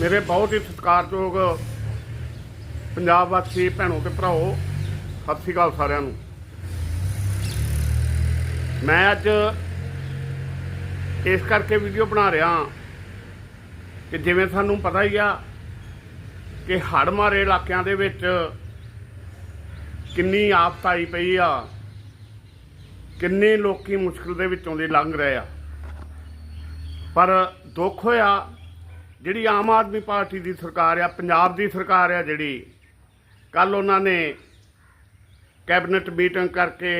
ਮੇਰੇ ਬਹੁਤ ਹੀ ਸਤਿਕਾਰਯੋਗ ਪੰਜਾਬ ਵਾਸੀ ਭੈਣੋ ਤੇ ਭਰਾਓ, ਸਤਿ ਸ਼੍ਰੀ ਅਕਾਲ ਸਾਰਿਆਂ ਨੂੰ। ਮੈਂ ਅੱਜ ਇਸ ਕਰਕੇ ਵੀਡੀਓ ਬਣਾ ਰਿਹਾ ਕਿ ਜਿਵੇਂ ਸਾਨੂੰ ਪਤਾ ਹੀ ਆ ਕਿ ਹੜ੍ਹ ਮਾਰੇ ਇਲਾਕਿਆਂ ਦੇ ਵਿੱਚ ਕਿੰਨੀ ਆਫਤ ਆਈ ਪਈ ਆ, ਕਿੰਨੇ ਲੋਕੀ ਮੁਸ਼ਕਲ ਦੇ ਵਿੱਚੋਂ ਦੀ ਲੰਘ ਰਹੇ ਆ। ਪਰ ਦੁੱਖ ਹੋਇਆ ਜਿਹੜੀ ਆਮ ਆਦਮੀ ਪਾਰਟੀ ਦੀ ਸਰਕਾਰ ਆ, ਪੰਜਾਬ ਦੀ ਸਰਕਾਰ ਆ ਜਿਹੜੀ ਕੱਲ ਉਹਨਾਂ ਨੇ ਕੈਬਨਿਟ ਮੀਟਿੰਗ ਕਰਕੇ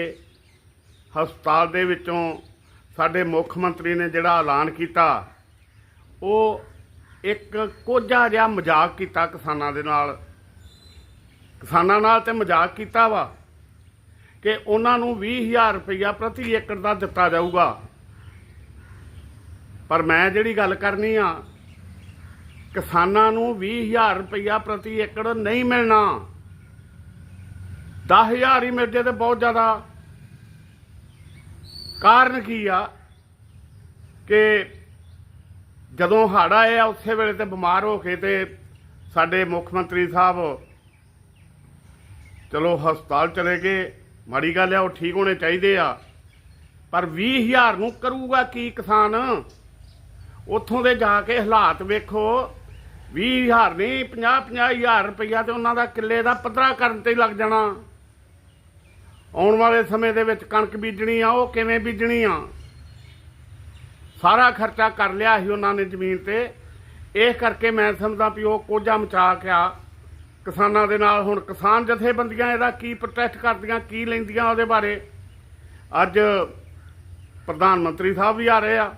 ਹਸਪਤਾਲ ਦੇ ਵਿੱਚੋਂ ਸਾਡੇ ਮੁੱਖ ਮੰਤਰੀ ਨੇ ਜਿਹੜਾ ਐਲਾਨ ਕੀਤਾ, ਉਹ ਇੱਕ ਕੋਝਾ ਜਿਹਾ ਮਜ਼ਾਕ ਕੀਤਾ ਕਿਸਾਨਾਂ ਦੇ ਨਾਲ। ਕਿਸਾਨਾਂ ਨਾਲ ਤੇ ਮਜ਼ਾਕ ਕੀਤਾ ਵਾ ਕਿ ਉਹਨਾਂ ਨੂੰ 20000 ਰੁਪਇਆ ਪ੍ਰਤੀ ਏਕੜ ਦਾ ਦਿੱਤਾ ਜਾਊਗਾ। ਪਰ ਮੈਂ ਜਿਹੜੀ ਗੱਲ ਕਰਨੀ ਆ ਕਿਸਾਨਾਂ ਨੂੰ 20000 ਰੁਪਇਆ ਪ੍ਰਤੀ ਏਕੜ ਨਹੀਂ ਮਿਲਣਾ। 10000 ਹੀ ਮਿਲ ਜੇ ਤੇ ਬਹੁਤ ਜ਼ਿਆਦਾ। ਕਾਰਨ ਕੀ ਆ? ਕਿ ਜਦੋਂ ਹੜ੍ਹ ਆਏ ਆ, ਉਸੇ ਵੇਲੇ ਤੇ ਬਿਮਾਰ ਹੋ ਕੇ ਤੇ ਸਾਡੇ ਮੁੱਖ ਮੰਤਰੀ ਸਾਹਿਬ ਚਲੋ ਹਸਪਤਾਲ ਚਲੇ ਗਏ। ਮਾੜੀ ਗੱਲ ਆ, ਉਹ ਠੀਕ ਹੋਣੇ ਚਾਹੀਦੇ ਆ। ਪਰ 20000 ਨੂੰ ਕਰੂਗਾ ਕੀ ਕਿਸਾਨ? ਉੱਥੋਂ ਦੇ ਜਾ ਕੇ ਹਾਲਾਤ ਵੇਖੋ। 20000 ਨਹੀਂ 50 50000 ਰੁਪਈਆ ਤੇ ਉਹਨਾਂ ਦਾ ਕਿੱਲੇ ਦਾ ਪੱਧਰਾ ਕਰਨ ਤੇ ਹੀ ਲੱਗ ਜਾਣਾ। ਆਉਣ ਵਾਲੇ ਸਮੇਂ ਦੇ ਵਿੱਚ ਕਣਕ ਬੀਜਣੀ ਆ, ਉਹ ਕਿਵੇਂ ਬੀਜਣੀ ਆ? ਸਾਰਾ ਖਰਚਾ ਕਰ ਲਿਆ ਸੀ ਉਹਨਾਂ ਨੇ ਜ਼ਮੀਨ ਤੇ। ਇਹ ਕਰਕੇ ਮੈਂ ਸਮਝਦਾ ਵੀ ਉਹ ਕੋਝਾ ਮਚਾ ਕੇ ਆ। ਕਿਸਾਨਾਂ ਦੇ ਨਾਲ ਹੁਣ ਕਿਸਾਨ ਜਥੇਬੰਦੀਆਂ ਇਹਦਾ ਕੀ ਪ੍ਰੋਟੈਸਟ ਕਰਦੀਆਂ, ਕੀ ਲੈਂਦੀਆਂ ਉਹਦੇ ਬਾਰੇ। ਅੱਜ ਪ੍ਰਧਾਨ ਮੰਤਰੀ ਸਾਹਿਬ ਵੀ ਆ ਰਹੇ ਆ।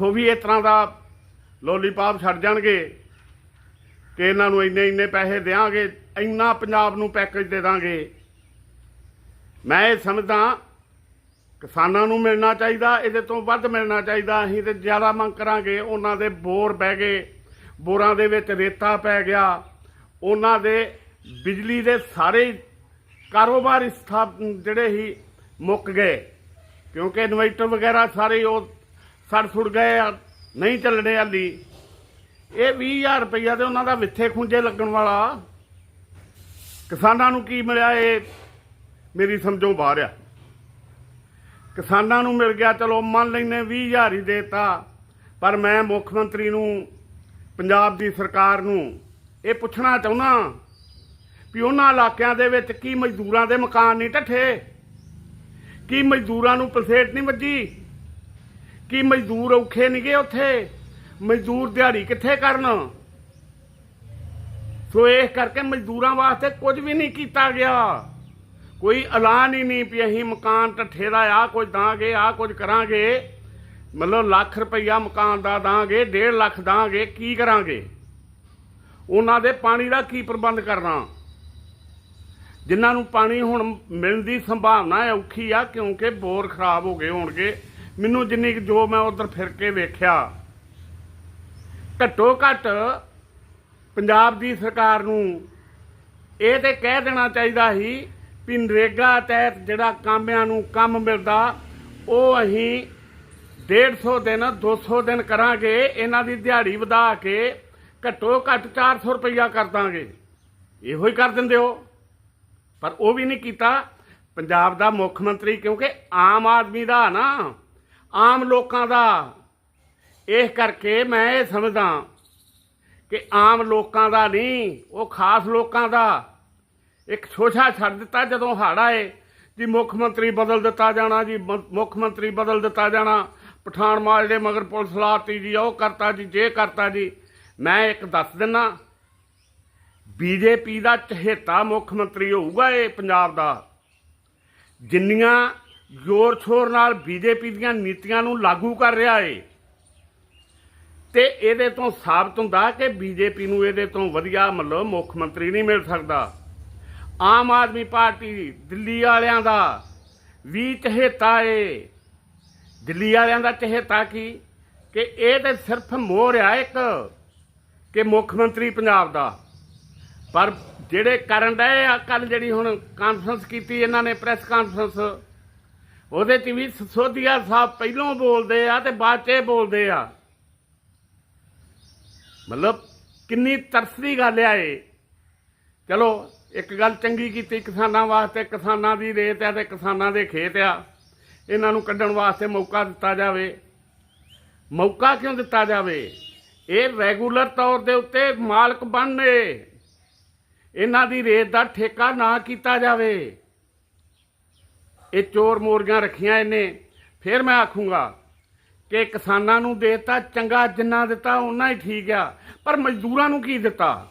ਉਹ ਵੀ ਇਸ ਤਰ੍ਹਾਂ ਦਾ ਲੋਲੀਪਾਪ ਛੱਡ ਜਾਣਗੇ ਕਿ ਇਹਨਾਂ ਨੂੰ ਇੰਨੇ ਇੰਨੇ ਪੈਸੇ ਦੇਾਂਗੇ ਇੰਨਾ ਪੰਜਾਬ ਨੂੰ ਪੈਕੇਜ ਦੇ ਦਾਂਗੇ। ਮੈਂ ਇਹ ਸਮਝਦਾ ਕਿਸਾਨਾਂ ਨੂੰ ਮਿਲਣਾ ਚਾਹੀਦਾ, ਇਹਦੇ ਤੋਂ ਵੱਧ ਮਿਲਣਾ ਚਾਹੀਦਾ। ਅਸੀਂ ਤੇ ਜ਼ਿਆਦਾ ਮੰਗ ਕਰਾਂਗੇ, ਉਹਨਾਂ ਦੇ ਬੋਰ ਬਹਿ ਗਏ, ਬੋਰਾਂ ਦੇ ਵਿੱਚ ਰੇਤਾ ਪੈ ਗਿਆ। ਉਹਨਾਂ ਦੇ ਬਿਜਲੀ ਦੇ ਸਾਰੇ ਹੀ ਕਾਰੋਬਾਰ ਸਥਾਪ ਜਿਹੜੇ ਹੀ ਮੁੱਕ ਗਏ। ਕਿਉਂਕਿ ਇਨਵਰਟਰ ਵਗੈਰਾ ਸਾਰੇ ਉਹ ਸੜ ਸੁੜ ਗਏ ਆ ਨਹੀਂ ਚੱਲਣੇ ਹਾਲੀ ਇਹ 20000 ਰੁਪਈਆ ਤੇ ਉਹਨਾਂ ਦਾ ਵਿੱਥੇ ਖੁੰਝੇ ਲੱਗਣ ਵਾਲਾ। ਕਿਸਾਨਾਂ ਨੂੰ ਕੀ ਮਿਲਿਆ ਇਹ? ਮੇਰੀ ਸਮਝੋਂ ਬਾਹਰ ਆ। ਕਿਸਾਨਾਂ ਨੂੰ ਮਿਲ ਗਿਆ, ਚਲੋ ਮੰਨ ਲੈਨੇ 20000 ਹੀ ਦੇਤਾ। ਪਰ ਮੈਂ ਮੁੱਖ ਮੰਤਰੀ ਨੂੰ, ਪੰਜਾਬ ਦੀ ਸਰਕਾਰ ਨੂੰ ਇਹ ਪੁੱਛਣਾ ਚਾਹੁੰਦਾ ਵੀ ਉਹਨਾਂ ਇਲਾਕਿਆਂ ਦੇ ਵਿੱਚ ਕੀ ਮਜ਼ਦੂਰਾਂ ਦੇ ਮਕਾਨ ਨਹੀਂ ਢੱਠੇ ਕੀ ਮਜ਼ਦੂਰਾਂ ਨੂੰ ਪਲਸੇਟ ਨਹੀਂ ਵੱਜੀ? ਕਿ ਮਜ਼ਦੂਰ ਔਖੇ ਨਹੀਂ ਗਏ ਉੱਥੇ? ਮਜ਼ਦੂਰ ਦਿਹਾੜੀ ਕਿੱਥੇ ਕਰਨ? ਸੋ ਇਹ ਕਰਕੇ ਮਜ਼ਦੂਰਾਂ ਵਾਸਤੇ ਕੁਝ ਵੀ ਨਹੀਂ ਕੀਤਾ ਗਿਆ। ਕੋਈ ਐਲਾਨ ਹੀ ਨਹੀਂ ਵੀ ਅਸੀਂ ਮਕਾਨ ਢੱਠੇ ਦਾ ਆ ਕੁਝ ਦਾਂਗੇ ਆ ਕੁਝ ਕਰਾਂਗੇ। ਮਤਲਬ ਲੱਖ ਰੁਪਈਆ ਮਕਾਨ ਦਾ ਦਾਂਗੇ 1.5 ਲੱਖ ਦਾਂਗੇ, ਕੀ ਕਰਾਂਗੇ? ਉਹਨਾਂ ਦੇ ਪਾਣੀ ਦਾ ਕੀ ਪ੍ਰਬੰਧ ਕਰਨਾ? ਜਿਨ੍ਹਾਂ ਨੂੰ ਪਾਣੀ ਹੁਣ ਮਿਲਣ ਦੀ ਸੰਭਾਵਨਾ ਔਖੀ ਆ, ਕਿਉਂਕਿ ਬੋਰ ਖਰਾਬ ਹੋ ਗਏ ਹੋਣਗੇ। ਮੈਨੂੰ ਜਿੰਨੀ ਕੁ ਜੋ ਮੈਂ ਉਧਰ ਫਿਰ ਕੇ ਵੇਖਿਆ, ਘੱਟੋ ਘੱਟ ਪੰਜਾਬ ਦੀ ਸਰਕਾਰ ਨੂੰ ਇਹ ਤੇ ਕਹਿ ਦੇਣਾ ਚਾਹੀਦਾ ਸੀ ਵੀ ਨਰੇਗਾ ਤਹਿਤ ਜਿਹੜਾ ਕਾਮਿਆਂ ਨੂੰ ਕੰਮ ਮਿਲਦਾ, ਉਹ ਅਸੀਂ 150 ਦਿਨ 200 ਦਿਨ ਕਰਾਂਗੇ, ਇਹਨਾਂ ਦੀ ਦਿਹਾੜੀ ਵਧਾ ਕੇ ਘੱਟੋ ਘੱਟ 400 ਰੁਪਈਆ ਕਰ ਦਾਂਗੇ। ਇਹੋ ਹੀ ਕਰ ਦਿੰਦੇ ਹੋ। ਪਰ ਉਹ ਵੀ ਨਹੀਂ ਕੀਤਾ। ਪੰਜਾਬ ਦਾ ਮੁੱਖ ਮੰਤਰੀ ਕਿਉਂਕਿ ਆਮ ਆਦਮੀ ਦਾ ਨਾ। ਆਮ ਲੋਕਾਂ ਦਾ। ਇਸ ਕਰਕੇ ਮੈਂ ਇਹ ਸਮਝਦਾ ਕਿ ਆਮ ਲੋਕਾਂ ਦਾ ਨਹੀਂ, ਉਹ ਖਾਸ ਲੋਕਾਂ ਦਾ। ਇੱਕ ਛੋਛਾ ਛੱਡ ਦਿੱਤਾ ਜਦੋਂ ਹੜ੍ਹ ਆਏ, ਜੀ ਮੁੱਖ ਮੰਤਰੀ ਬਦਲ ਦਿੱਤਾ ਜਾਣਾ, ਜੀ ਮੁੱਖ ਮੰਤਰੀ ਬਦਲ ਦਿੱਤਾ ਜਾਣਾ, ਪਠਾਨ ਮਾਲ ਦੇ ਮਗਰ ਪੁਲਿਸ ਲਾਤੀ ਜੀ, ਉਹ ਕਰਤਾ ਜੀ, ਜੇ ਕਰਤਾ ਜੀ। ਮੈਂ ਇੱਕ ਦੱਸ ਦਿੰਨਾ, ਬੀਜੇਪੀ ਦਾ ਚਹੇਤਾ ਮੁੱਖ ਮੰਤਰੀ ਹੋਊਗਾ ਇਹ ਪੰਜਾਬ ਦਾ। ਜਿੰਨੀਆਂ ਜ਼ੋਰ ਸ਼ੋਰ ਨਾਲ ਬੀਜੇਪੀ ਦੀਆਂ ਨੀਤੀਆਂ ਨੂੰ ਲਾਗੂ ਕਰ ਰਿਹਾ ਏ। ਤੇ ਇਹਦੇ ਤੋਂ ਸਾਬਤ ਹੁੰਦਾ ਕਿ ਬੀਜੇਪੀ ਨੂੰ ਇਹਦੇ ਤੋਂ ਵਧੀਆ ਮਤਲਬ ਮੁੱਖ ਮੰਤਰੀ ਨਹੀਂ ਮਿਲ ਸਕਦਾ। ਆਮ ਆਦਮੀ ਪਾਰਟੀ ਦਿੱਲੀ ਵਾਲਿਆਂ ਦਾ ਵੀ ਚਹੇਤਾ ਏ। ਦਿੱਲੀ ਵਾਲਿਆਂ ਦਾ ਚਹੇਤਾ ਕੀ? ਕਿ ਇਹ ਤੇ ਸਿਰਫ ਮੋਹਰ ਆ ਇੱਕ, ਕਿ ਮੁੱਖ ਮੰਤਰੀ ਪੰਜਾਬ ਦਾ। ਪਰ ਜਿਹੜੇ ਕਰਨ ਡਏ ਕੱਲ ਜਿਹੜੀ ਹੁਣ ਕਾਨਫਰੰਸ ਕੀਤੀ ਇਹਨਾਂ ਨੇ ਪ੍ਰੈਸ ਕਾਨਫਰੰਸ ਉਹਦੇ 'ਚ ਵੀ ਸੋਧੀਆ ਸਾਹਿਬ ਪਹਿਲੋਂ ਬੋਲਦੇ ਆ ਤੇ ਬਾਅਦ 'ਚ ਬੋਲਦੇ ਆ। ਮਤਲਬ ਕਿੰਨੀ ਤਰਸਦੀ ਗੱਲ ਆ ਇਹ। ਚਲੋ, ਇੱਕ ਗੱਲ ਚੰਗੀ ਕੀਤੀ ਕਿਸਾਨਾਂ ਵਾਸਤੇ, ਕਿਸਾਨਾਂ ਦੀ ਰੇਤ ਆ ਤੇ ਕਿਸਾਨਾਂ ਦੇ ਖੇਤ ਆ। ਇਹਨਾਂ ਨੂੰ ਕੱਢਣ ਵਾਸਤੇ ਮੌਕਾ ਦਿੱਤਾ ਜਾਵੇ। ਮੌਕਾ ਕਿਉਂ ਦਿੱਤਾ ਜਾਵੇ? ਇਹ ਰੈਗੂਲਰ ਤੌਰ ਦੇ ਉੱਤੇ ਮਾਲਕ ਬਣਨੇ ਇਹਨਾਂ ਦੀ ਰੇਤ ਦਾ ਠੇਕਾ ਨਾ ਕੀਤਾ ਜਾਵੇ। ਇਹ ਚੋਰ ਮੋਰੀਆਂ ਰੱਖੀਆਂ ਇਹਨੇ। ਫਿਰ ਮੈਂ ਆਖੂੰਗਾ ਕਿ ਕਿਸਾਨਾਂ ਨੂੰ ਦੇਤਾ, ਚੰਗਾ ਜਿੰਨਾ ਦਿੱਤਾ ਉਹਨਾਂ ਹੀ ਠੀਕ ਆ। ਪਰ ਮਜ਼ਦੂਰਾਂ ਨੂੰ ਕੀ ਦਿੱਤਾ?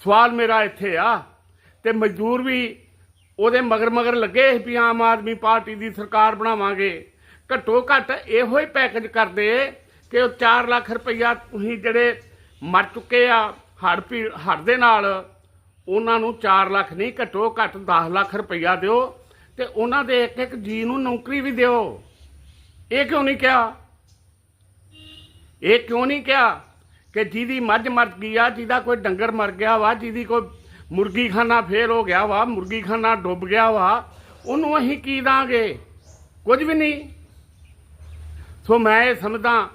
ਸਵਾਲ ਮੇਰਾ ਇੱਥੇ ਆ ਤੇ ਮਜ਼ਦੂਰ ਵੀ ਉਹਦੇ ਮਗਰ ਮਗਰ ਲੱਗੇ ਵੀ ਆਮ ਆਦਮੀ ਪਾਰਟੀ ਦੀ ਸਰਕਾਰ ਬਣਾਵਾਂਗੇ। ਘੱਟੋ ਘੱਟ ਇਹੋ ਹੀ ਪੈਕੇਜ ਕਰਦੇ ਕਿ ਉਹ 4 ਲੱਖ ਰੁਪਈਆ ਤੁਸੀਂ ਜਿਹੜੇ ਮਰ ਚੁੱਕੇ ਆ, ਹੜ੍ਹ ਪੀ, ਹੜ੍ਹ ਦੇ ਨਾਲ, ਉਹਨਾਂ ਨੂੰ 4 ਲੱਖ ਨਹੀਂ, ਘੱਟੋ ਘੱਟ 10 ਲੱਖ ਰੁਪਈਆ ਦਿਓ। ਤੇ ਉਹਨਾਂ ਦੇ ਇੱਕ ਇੱਕ ਜੀ ਨੂੰ ਨੌਕਰੀ ਵੀ ਦਿਓ। ਇਹ ਕਿਉਂ ਨਹੀਂ ਕਿਹਾ? ਇਹ ਕਿਉਂ ਨਹੀਂ ਕਿਹਾ ਕਿ ਜਿਹਦੀ ਮੱਝ ਮਰ ਗਈ ਆ, ਜਿਹਦਾ ਕੋਈ ਡੰਗਰ ਮਰ ਗਿਆ ਵਾ, ਜਿਹਦੀ ਕੋਈ ਮੁਰਗੀ ਖਾਨਾ ਫੇਲ ਹੋ ਗਿਆ ਵਾ, ਮੁਰਗੀ ਖਾਨਾ ਡੁੱਬ ਗਿਆ ਵਾ, ਉਹਨੂੰ ਅਸੀਂ ਕੀ ਦਾਂਗੇ? ਕੁਝ ਵੀ ਨਹੀਂ। ਸੋ ਮੈਂ ਇਹ ਸਮਝਦਾ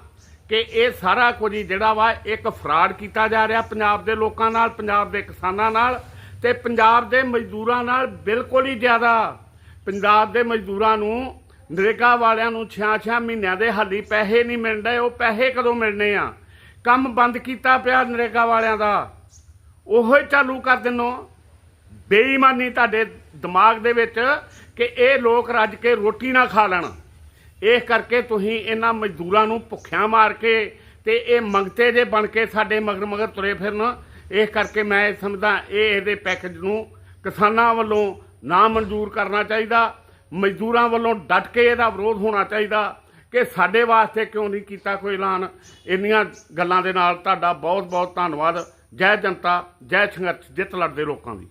ਕਿ ਇਹ ਸਾਰਾ ਕੁਝ ਜਿਹੜਾ ਵਾ, ਇੱਕ ਫਰਾਡ ਕੀਤਾ ਜਾ ਰਿਹਾ ਪੰਜਾਬ ਦੇ ਲੋਕਾਂ ਨਾਲ, ਪੰਜਾਬ ਦੇ ਕਿਸਾਨਾਂ ਨਾਲ ਤੇ ਪੰਜਾਬ ਦੇ ਮਜ਼ਦੂਰਾਂ ਨਾਲ ਬਿਲਕੁਲ ਹੀ ਜ਼ਿਆਦਾ। ਪੰਜਾਬ ਦੇ ਮਜ਼ਦੂਰਾਂ ਨੂੰ, ਨਰੇਗਾ ਵਾਲਿਆਂ ਨੂੰ 6-6 ਮਹੀਨਿਆਂ ਦੇ ਹਾਲੀ ਪੈਸੇ ਨਹੀਂ ਮਿਲਦੇ, ਉਹ ਪੈਸੇ ਕਦੋਂ ਮਿਲਣੇ ਆ? ਕੰਮ ਬੰਦ ਕੀਤਾ ਪਿਆ ਨਰੇਗਾ ਵਾਲਿਆਂ ਦਾ। ਉਹੋ ਹੀ ਚਾਲੂ ਕਰ ਦਿੰਨੋ। ਬੇਈਮਾਨੀ ਤੁਹਾਡੇ ਦਿਮਾਗ ਦੇ ਵਿੱਚ ਕਿ ਇਹ ਲੋਕ ਰੱਜ ਕੇ ਰੋਟੀ ਨਾ ਖਾ ਲੈਣ। ਇਸ ਕਰਕੇ ਤੁਸੀਂ ਇਹਨਾਂ ਮਜ਼ਦੂਰਾਂ ਨੂੰ ਭੁੱਖਿਆਂ ਮਾਰ ਕੇ ਤੇ ਇਹ ਮੰਗਤੇ ਜੇ ਬਣ ਕੇ ਸਾਡੇ ਮਗਰ ਮਗਰ ਤੁਰੇ ਫਿਰਨ ਇਸ ਕਰਕੇ ਮੈਂ ਇਹ ਸਮਝਦਾ ਇਹ ਇਹਦੇ ਪੈਕੇਜ ਨੂੰ ਕਿਸਾਨਾਂ ਵੱਲੋਂ ਨਾ ਮਨਜ਼ੂਰ ਕਰਨਾ ਚਾਹੀਦਾ। ਮਜ਼ਦੂਰਾਂ ਵੱਲੋਂ ਡਟ ਕੇ ਇਹਦਾ ਵਿਰੋਧ ਹੋਣਾ ਚਾਹੀਦਾ ਕਿ ਸਾਡੇ ਵਾਸਤੇ ਕਿਉਂ ਨਹੀਂ ਕੀਤਾ ਕੋਈ ਐਲਾਨ। ਇੰਨੀਆਂ ਗੱਲਾਂ ਦੇ ਨਾਲ ਤੁਹਾਡਾ ਬਹੁਤ ਬਹੁਤ ਧੰਨਵਾਦ। ਜੈ ਜਨਤਾ, ਜੈ ਸੰਘਰਸ਼, ਜਿੱਤ ਲੜਦੇ ਲੋਕਾਂ ਦੀ।